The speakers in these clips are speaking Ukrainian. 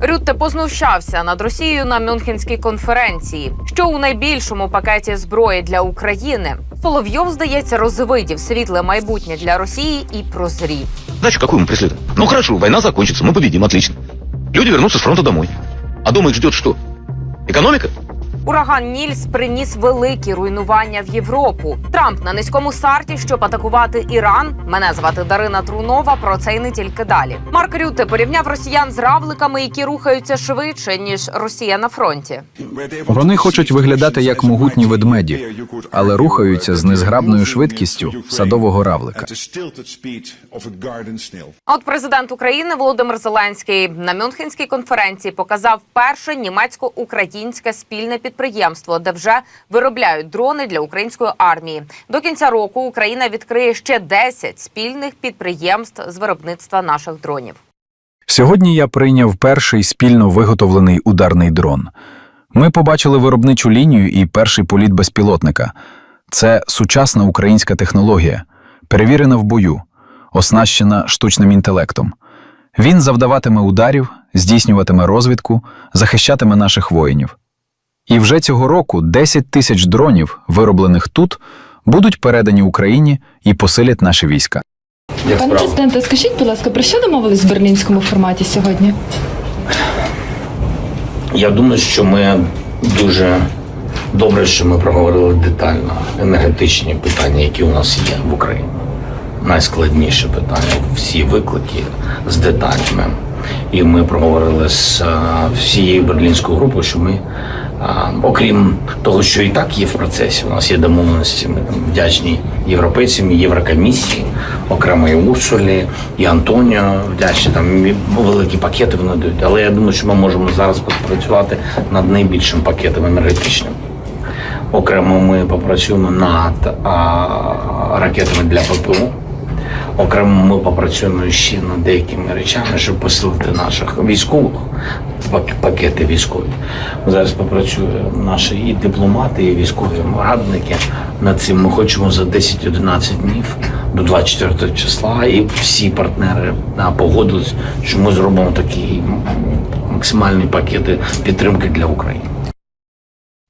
Рютте познущався над Росією на Мюнхенській конференції, що у найбільшому пакеті зброї для України. Соловйов, здається, розвидів світле майбутнє для Росії і прозрів. Задачу какую мы преследуем? Ну хорошо, война закончится, мы победим, отлично. Люди вернутся с фронта домой. А дома их ждет что? Экономика? Ураган Нільс приніс великі руйнування в Європу. Трамп на низькому старті, щоб атакувати Іран. Мене звати Дарина Трунова. Про це й не тільки далі. Марк Рюте порівняв росіян з равликами, які рухаються швидше ніж Росія на фронті. Вони хочуть виглядати як могутні ведмеді, але рухаються з незграбною швидкістю садового равлика. От президент України Володимир Зеленський на Мюнхенській конференції показав перше німецько-українське спільне підприємство, де вже виробляють дрони для української армії. До кінця року Україна відкриє ще 10 спільних підприємств з виробництва наших дронів. Сьогодні я прийняв перший спільно виготовлений ударний дрон. Ми побачили виробничу лінію і перший політ безпілотника. Це сучасна українська технологія, перевірена в бою, оснащена штучним інтелектом. Він завдаватиме ударів, здійснюватиме розвідку, захищатиме наших воїнів. І вже цього року 10 тисяч дронів, вироблених тут, будуть передані Україні і посилять наші війська. Пане президенте, скажіть, будь ласка, про що домовились в берлінському форматі сьогодні? Я думаю, що ми дуже добре, що ми проговорили детально енергетичні питання, які у нас є в Україні. Найскладніше питання, всі виклики з деталями. І ми проговорили з е, всією берлінською групою, що ми, е, окрім того, що і так є в процесі, у нас є домовленості, ми там вдячні європейцям, Єврокомісії, окремо і Урсулі, і Антоніо вдячні, там великі пакети вони дають. Але я думаю, що ми можемо зараз попрацювати над найбільшим пакетом енергетичним. Окремо ми попрацюємо над а, ракетами для ППО. Окремо ми попрацюємо ще над деякими речами, щоб посилити наших військових пакети військові. Зараз попрацюють наші і дипломати, і військові радники над цим. Ми хочемо за 10-11 днів до 24 числа, і всі партнери погодились, що ми зробимо такі максимальні пакети підтримки для України.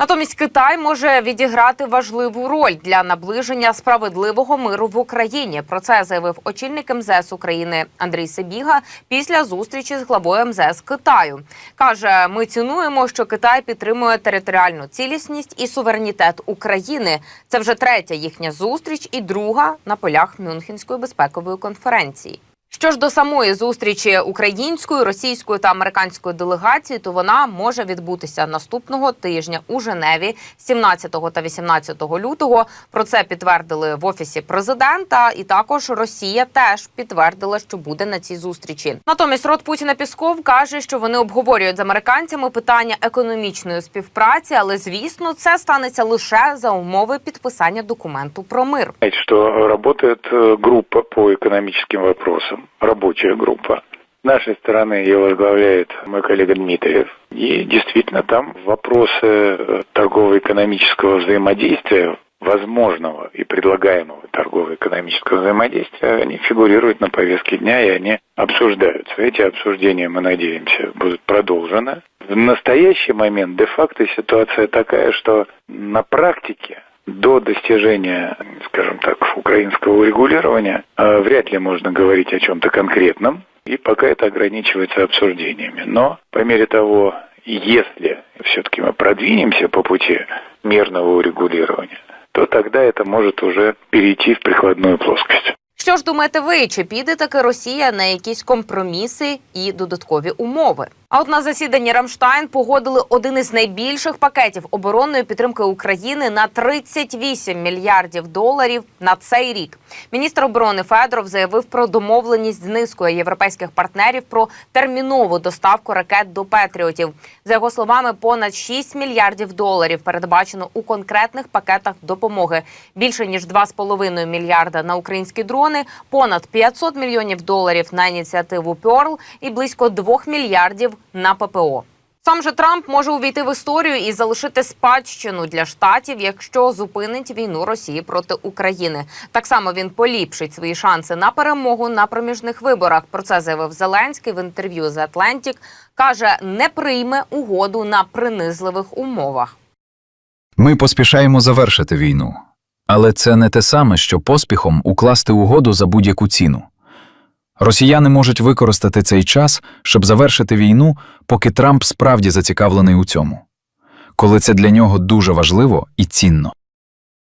Натомість Китай може відіграти важливу роль для наближення справедливого миру в Україні. Про це заявив очільник МЗС України Андрій Сибіга після зустрічі з главою МЗС Китаю. каже: ми цінуємо, що Китай підтримує територіальну цілісність і суверенітет України. Це вже третя їхня зустріч і друга на полях Мюнхенської безпекової конференції. Що ж до самої зустрічі української, російської та американської делегації, то вона може відбутися наступного тижня у Женеві 17 та 18 лютого. Про це підтвердили в офісі президента, і також Росія теж підтвердила, що буде на цій зустрічі. Натомість рот Путіна Пісков каже, що вони обговорюють з американцями питання економічної співпраці, але звісно, це станеться лише за умови підписання документу про мир. Что работает э, по экономическим вопросам, рабочая группа. С нашей стороны ее возглавляет мой коллега Дмитриев. И действительно там вопросы э, торгово-экономического взаимодействия, возможного и предлагаемого торгово-экономического взаимодействия, они фигурируют на повестке дня и они обсуждаются. Эти обсуждения, мы надеемся, будут продолжены. В настоящий момент де-факто ситуация такая, что на практике до достижения, скажем так, украинского урегулирования э, вряд ли можно говорить о чем-то конкретном, и пока это ограничивается обсуждениями. Но по мере того, если все-таки мы продвинемся по пути мирного урегулирования, то тогда это может уже перейти в прикладную плоскость. Що ж думаєте ви, чи піде таки Росія на якісь компроміси і додаткові умови? А от на засіданні Рамштайн погодили один із найбільших пакетів оборонної підтримки України на 38 мільярдів доларів на цей рік. Міністр оборони Федоров заявив про домовленість з низкою європейських партнерів про термінову доставку ракет до Петріотів. За його словами, понад 6 мільярдів доларів передбачено у конкретних пакетах допомоги. Більше ніж 2,5 мільярда на українські дрони, понад 500 мільйонів доларів на ініціативу Pearl і близько 2 мільярдів на ППО. Сам же Трамп може увійти в історію і залишити спадщину для штатів, якщо зупинить війну Росії проти України. Так само він поліпшить свої шанси на перемогу на проміжних виборах. Про це заявив Зеленський в інтерв'ю The Atlantic. каже, не прийме угоду на принизливих умовах. Ми поспішаємо завершити війну. Але це не те саме, що поспіхом укласти угоду за будь-яку ціну. Росіяни можуть використати цей час, щоб завершити війну, поки Трамп справді зацікавлений у цьому. Коли це для нього дуже важливо і цінно.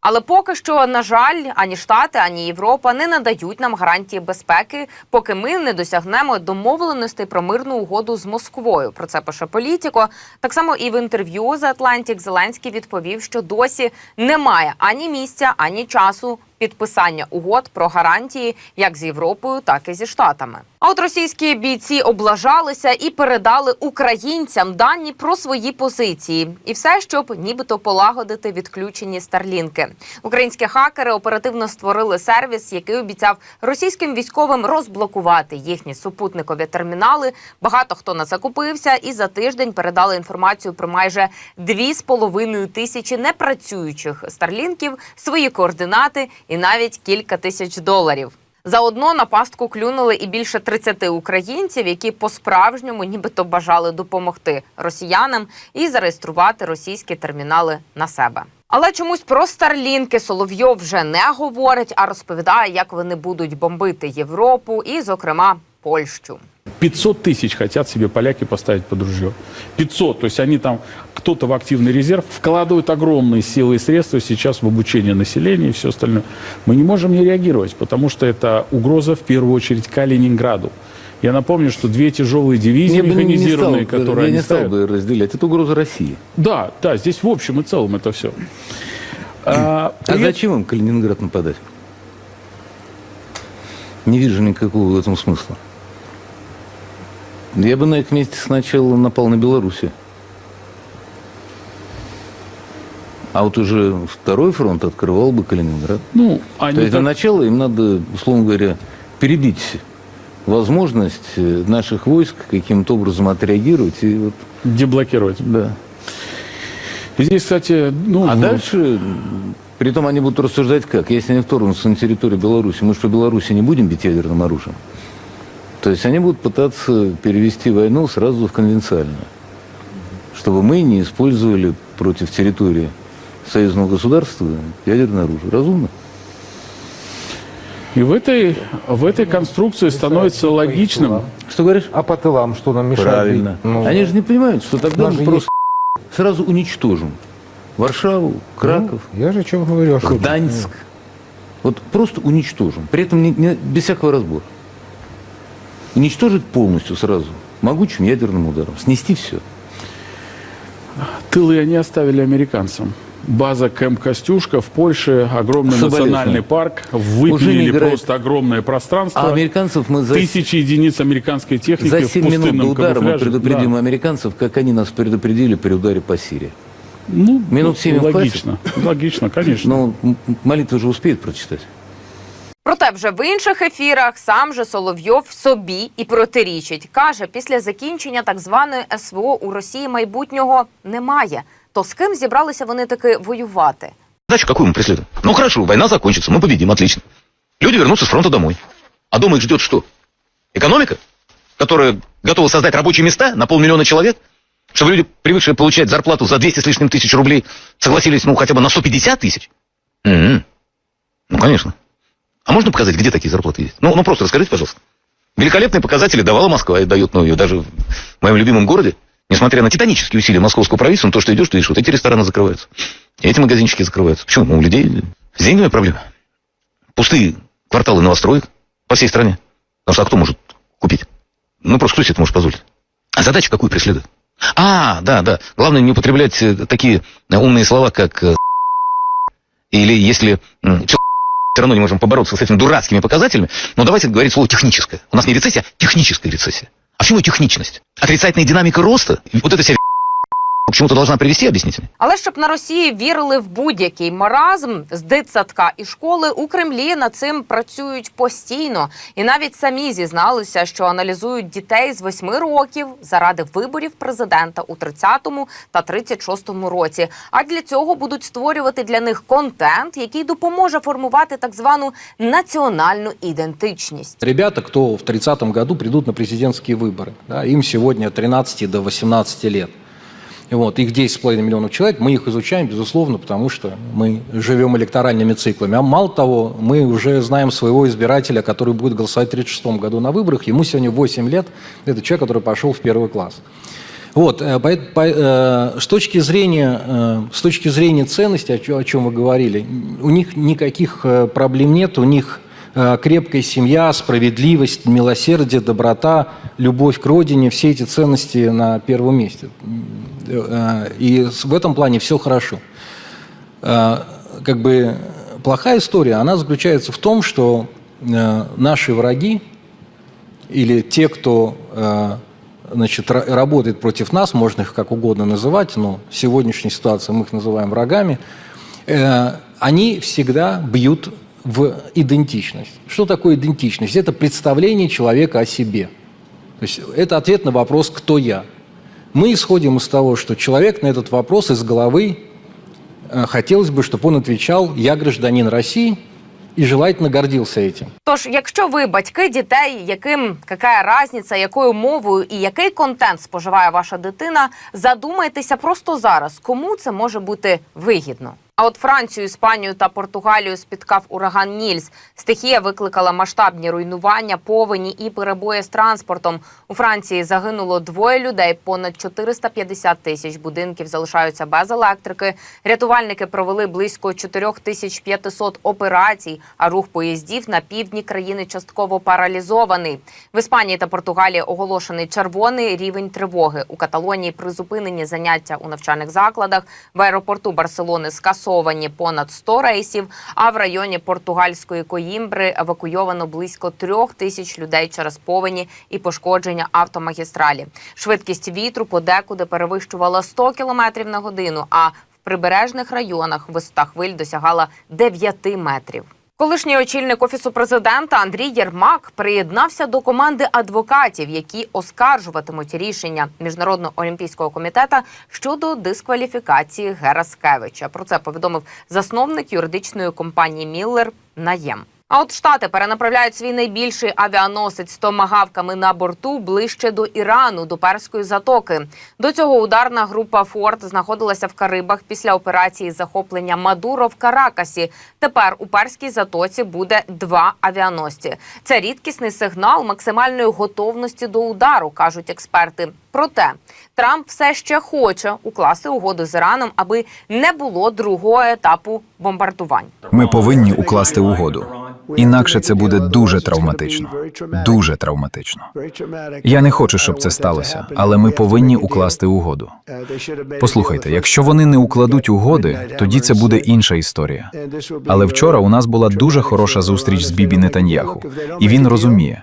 Але поки що, на жаль, ані Штати, ані Європа не надають нам гарантії безпеки, поки ми не досягнемо домовленостей про мирну угоду з Москвою. Про це пише Політіко. Так само і в інтерв'ю з Atlantic Зеленський відповів, що досі немає ані місця, ані часу підписання угод про гарантії як з Європою, так і зі Штатами. А от російські бійці облажалися і передали українцям дані про свої позиції, і все, щоб нібито полагодити відключені старлінки. Українські хакери оперативно створили сервіс, який обіцяв російським військовим розблокувати їхні супутникові термінали. Багато хто на це купився, і за тиждень передали інформацію про майже 2,5 тисячі непрацюючих старлінків, свої координати і навіть кілька тисяч доларів. Заодно на пастку клюнули і більше 30 українців, які по-справжньому нібито бажали допомогти росіянам і зареєструвати російські термінали на себе. Але чомусь про старлінки Соловйов вже не говорить, а розповідає, як вони будуть бомбити Європу і, зокрема, Польщу. 500 тысяч хотят себе поляки поставить под ружье. 500. То есть там, кто-то в активный резерв, вкладывают огромные силы и средства сейчас в обучение населения и все остальное. Мы не можем не реагировать, потому что это угроза в первую очередь Калининграду. Я напомню, что две тяжелые дивизии Я не- механизированные, стал, которые я они не стал ставят. бы разделять. Это угроза России. Да, да, здесь в общем и целом это все. А, А при зачем им Калининград нападать? Не вижу никакого в этом смысла. Я бы на их месте сначала напал на Белоруссию. А вот уже второй фронт открывал бы Калининград. ну, они То есть так- для начала им надо, условно говоря, перебить возможность э, наших войск каким-то образом отреагировать. И вот, деблокировать. да. Здесь, кстати, ну, А в- дальше, м, притом они будут рассуждать как? Если они вторгнутся на территорию Беларуси, мы же по Беларуси не будем бить ядерным оружием. То есть они будут пытаться перевести войну сразу в конвенциальную. Чтобы мы не использовали против территории союзного государства ядерное оружие. Разумно? И в этой, в этой конструкции становится логичным, Что говоришь? А по тылам что нам мешает? Правильно. Ну, Они же не понимают, что тогда мы просто сразу уничтожим Варшаву, Краков, ну, я же о чем говорю. а Гданьск. Вот просто уничтожим. При этом не- не- без всякого разбора. Уничтожить полностью сразу. Могучим ядерным ударом. Снести все. тылы они оставили американцам. База Кэмп Костюшка в Польше, огромный Соболезную. национальный парк, Уже не выпилили играет. просто огромное пространство. А американцев мы за, Тысячи единиц американской техники за в 7 минут до пустынном удара мы камуфляже. предупредим Да. американцев, как они нас предупредили при ударе по Сирии. Ну, Минут семь в логично. Логично, конечно. Но м- м- молитвы же успеют прочитать. Проте вже в інших ефірах сам же Соловйов собі і протирічить. Каже, після закінчення так званої СВО у Росії майбутнього немає. То з ким зібралися вони таки воювати? Задачу какую мы преследуем? Ну хорошо, война закончится, мы победим, отлично. Люди вернутся с фронта домой. А дома их ждет что? Экономика, которая готова создать рабочие места на полмиллиона человек, чтобы люди, привыкшие получать зарплату за 200 с лишним тысяч рублей, согласились, ну, хотя бы на 150 тысяч? М-м. Ну, конечно. А можно показать, где такие зарплаты есть? Ну, ну просто расскажите, пожалуйста. Великолепные показатели давала Москва и дает, ну, ее даже в моем любимом городе. Несмотря на титанические усилия московского правительства, ну, то, что идешь, ты видишь, вот эти рестораны закрываются. Эти магазинчики закрываются. Почему? Ну, у людей с деньгами проблемы. Пустые кварталы новостроек по всей стране. Потому что а кто может купить? Ну, просто кто себе это может позволить? А задачу какую преследует? А, да, да. Главное не употреблять э, такие э, умные слова, как э, или если все равно не можем побороться с этими дурацкими показателями, но давайте говорить слово техническое. У нас не рецессия, а техническая рецессия. А почему техничность? Отрицательная динамика роста, вот это вся к чему-то должна привести, объясните мне. Але щоб на Росії вірили в будь-який маразм з дитсадка і школи у Кремлі над цим працюють постійно, і навіть самі зізналися, що аналізують дітей з 8 років заради виборів президента у 30-му та 36-му році. А для цього будуть створювати для них контент, який допоможе формувати так звану національну ідентичність. Ребята, кто в 30-м году придут на президентские выборы, да, им сегодня от 13 до 18 лет. Вот, их 10,5 миллионов человек, мы их изучаем, безусловно, потому что мы живем электоральными циклами. А мало того, мы уже знаем своего избирателя, который будет голосовать в 1936 году на выборах. Ему сегодня 8 лет. Это человек, который пошел в первый класс. Вот, э, по- по- э, с точки зрения, э, с точки зрения ценностей, о чё- о чем вы говорили, у них никаких э, проблем нет, у них э, крепкая семья, справедливость, милосердие, доброта, любовь к родине, все эти ценности на первом месте. Э, И в этом плане все хорошо. Э, Как бы плохая история, она заключается в том, что э, наши враги или те, кто значит, ра- работает против нас, можно их как угодно называть, но в сегодняшней ситуации мы их называем врагами, они всегда бьют в идентичность. Что такое идентичность? Это представление человека о себе. То есть это ответ на вопрос «кто я?». Мы исходим из того, что человек на этот вопрос из головы э, хотелось бы, чтобы он отвечал «я гражданин России» и желательно гордился этим. Тож, якщо ви батьки дітей, яким яка разниця, якою мовою і який контент споживає ваша дитина, задумайтеся просто зараз, кому це може бути вигідно. А от Францію, Іспанію та Португалію спіткав ураган Нільс. Стихія викликала масштабні руйнування, повені і перебої з транспортом. У Франції загинуло двоє людей. Понад 450 тисяч будинків залишаються без електрики. Рятувальники провели близько 4500 операцій, а рух поїздів на півдні країни частково паралізований. В Іспанії та Португалії оголошений червоний рівень тривоги. У Каталонії призупинені заняття у навчальних закладах. В аеропорту Барселони скасовані понад 100 рейсів. А в районі португальської Коїмбри евакуйовано близько трьох тисяч людей через повені і пошкодження автомагістралі. Швидкість вітру подекуди перевищувала 100 км на годину. А в прибережних районах висота хвиль досягала 9 метрів. Колишній очільник офісу президента Андрій Єрмак приєднався до команди адвокатів, які оскаржуватимуть рішення міжнародного олімпійського комітету щодо дискваліфікації Гераскевича. Про це повідомив засновник юридичної компанії Міллер Наєм. А от штати перенаправляють свій найбільший авіаносець з томагавками на борту ближче до Ірану, до Перської затоки. До цього ударна група Форд знаходилася в Карибах після операції захоплення Мадуро в Каракасі. Тепер у Перській затоці буде два авіаносці. Це рідкісний сигнал максимальної готовності до удару, кажуть експерти. Проте Трамп все ще хоче укласти угоду з Іраном, аби не було другого етапу бомбардувань. Ми повинні укласти угоду. Інакше це буде дуже травматично. Дуже травматично. Я не хочу, щоб це сталося, але ми повинні укласти угоду. Послухайте, якщо вони не укладуть угоди, тоді це буде інша історія. Але вчора у нас була дуже хороша зустріч з Бібі Нетаньяху, і він розуміє.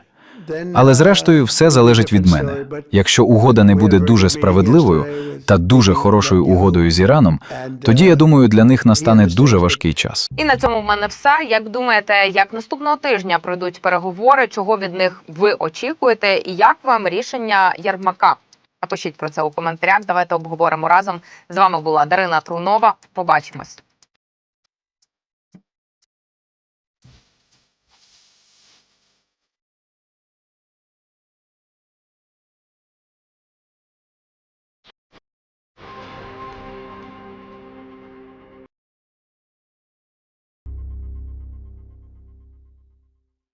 Але зрештою, все залежить від мене. Якщо угода не буде дуже справедливою та дуже хорошою угодою з Іраном, тоді я думаю, для них настане дуже важкий час. І на цьому в мене все. Як думаєте, як наступного тижня пройдуть переговори? Чого від них ви очікуєте? І як вам рішення Ярмака? Напишіть про це у коментарях. Давайте обговоримо разом. З вами була Дарина Трунова. Побачимось.